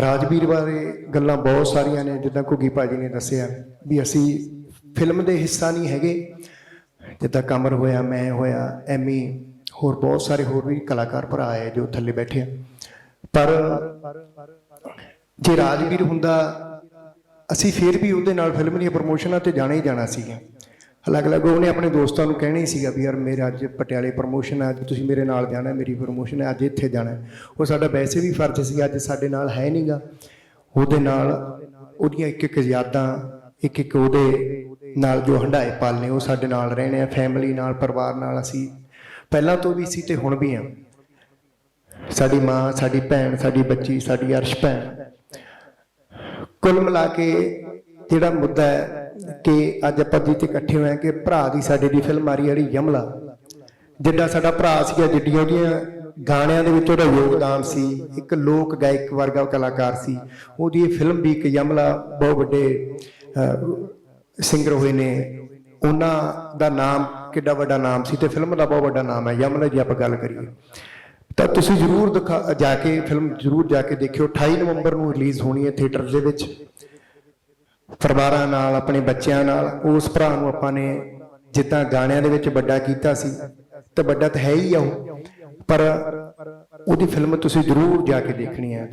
ਰਾਜਵੀਰ ਬਾਰੇ ਗੱਲਾਂ ਬਹੁਤ ਸਾਰੀਆਂ ਨੇ, ਜਿੱਦਾਂ ਘੁੱਗੀ ਭਾਜੀ ਨੇ ਦੱਸਿਆ ਵੀ ਅਸੀਂ ਫਿਲਮ ਦੇ ਹਿੱਸਾ ਨਹੀਂ ਹੈਗੇ। ਜਿੱਦਾਂ ਕਮਰ ਹੋਇਆ, ਮੈਂ ਹੋਇਆ ਐਮੀ ਹੋਰ ਬਹੁਤ ਸਾਰੇ ਹੋਰ ਵੀ ਕਲਾਕਾਰ ਭਰਾ ਆਏ ਜੋ ਥੱਲੇ ਬੈਠੇ ਆ। ਪਰ ਜੇ ਰਾਜਵੀਰ ਹੁੰਦਾ, ਅਸੀਂ ਫੇਰ ਵੀ ਉਹਦੇ ਨਾਲ ਫਿਲਮ ਦੀਆਂ ਪ੍ਰਮੋਸ਼ਨਾਂ ਤੇ ਜਾਣਾ ਹੀ ਜਾਣਾ ਸੀਗਾ। ਅਲੱਗ-ਅਲੱਗ ਉਹਨੇ ਆਪਣੇ ਦੋਸਤਾਂ ਨੂੰ ਕਹਿਣਾ ਹੀ ਸੀਗਾ ਵੀ ਯਾਰ ਮੇਰਾ ਅੱਜ ਪਟਿਆਲੇ ਪ੍ਰਮੋਸ਼ਨ ਹੈ, ਅੱਜ ਤੁਸੀਂ ਮੇਰੇ ਨਾਲ ਜਾਣਾ, ਮੇਰੀ ਪ੍ਰਮੋਸ਼ਨ ਹੈ, ਅੱਜ ਇੱਥੇ ਜਾਣਾ ਉਹ ਸਾਡਾ ਵੈਸੇ ਵੀ ਫਰਜ਼ ਸੀ, ਅੱਜ ਸਾਡੇ ਨਾਲ ਹੈ ਨਹੀਂਗਾ ਉਹਦੇ ਨਾਲ ਉਹਦੀਆਂ ਇੱਕ ਇੱਕ ਯਾਦਾਂ ਇੱਕ ਇੱਕ ਉਹਦੇ ਨਾਲ ਜੋ ਹੰਡਾਏ ਪਲ ਨੇ, ਉਹ ਸਾਡੇ ਨਾਲ ਰਹਿਣੇ ਆ ਫੈਮਿਲੀ ਨਾਲ, ਪਰਿਵਾਰ ਨਾਲ ਅਸੀਂ ਪਹਿਲਾਂ ਤੋਂ ਵੀ ਸੀ ਤੇ ਹੁਣ ਵੀ ਆ। ਸਾਡੀ ਮਾਂ, ਸਾਡੀ ਭੈਣ, ਸਾਡੀ ਬੱਚੀ, ਸਾਡੀ ਅਰਸ਼ ਭੈਣ, ਕੁੱਲ ਮਿਲਾ ਕੇ ਜਿਹੜਾ ਮੁੱਦਾ ਹੈ ਕਿ ਅੱਜ ਆਪਾਂ ਜਿੱਥੇ ਇਕੱਠੇ ਹੋਏ ਹਾਂ ਕਿ ਭਰਾ ਦੀ ਸਾਡੇ ਦੀ ਫਿਲਮ ਆ ਰਹੀ ਹੈ ਜਿਹੜੀ ਯਮਲਾ। ਜਿੱਡਾ ਸਾਡਾ ਭਰਾ ਸੀਗਾ ਜਿੱਡੀਆਂ ਉਹਦੀਆਂ ਗਾਣਿਆਂ ਦੇ ਵਿੱਚ ਉਹਦਾ ਯੋਗਦਾਨ ਸੀ, ਇੱਕ ਲੋਕ ਗਾਇਕ ਵਰਗਾ ਕਲਾਕਾਰ ਸੀ। ਉਹਦੀ ਇਹ ਫਿਲਮ ਵੀ ਇੱਕ ਯਮਲਾ ਬਹੁਤ ਵੱਡੇ ਸਿੰਗਰ ਹੋਏ ਨੇ। ਉਹਨਾਂ ਦਾ ਨਾਮ ਕਿੱਡਾ ਵੱਡਾ ਨਾਮ ਸੀ ਤੇ ਫਿਲਮ ਦਾ ਬਹੁਤ ਵੱਡਾ ਨਾਮ ਹੈ। ਯਮਲਾ ਦੀ ਆਪਾਂ ਗੱਲ ਕਰੀਏ। ਤਾਂ ਤੁਸੀਂ ਜਰੂਰ ਦਿਖਾ ਜਾ ਕੇ ਫਿਲਮ ਜਰੂਰ ਜਾ ਕੇ ਦੇਖਿਓ। 28 ਨਵੰਬਰ ਨੂੰ ਰਿਲੀਜ਼ ਹੋਣੀ ਹੈ ਥੀਏਟਰ ਦੇ ਵਿੱਚ। ਪਰਿਵਾਰਾਂ ਨਾਲ, ਆਪਣੇ ਬੱਚਿਆਂ ਨਾਲ, ਉਸ ਭਰਾ ਨੂੰ ਆਪਾਂ ਨੇ ਜਿੱਦਾਂ ਗਾਣਿਆਂ ਦੇ ਵਿੱਚ ਵੱਡਾ ਕੀਤਾ ਸੀ, ਤੇ ਵੱਡਾ ਤਾਂ ਹੈ ਹੀ ਆ ਉਹ। ਪਰ ਉਹਦੀ ਫਿਲਮ ਤੁਸੀਂ ਜਰੂਰ ਜਾ ਕੇ ਦੇਖਣੀ ਹੈ।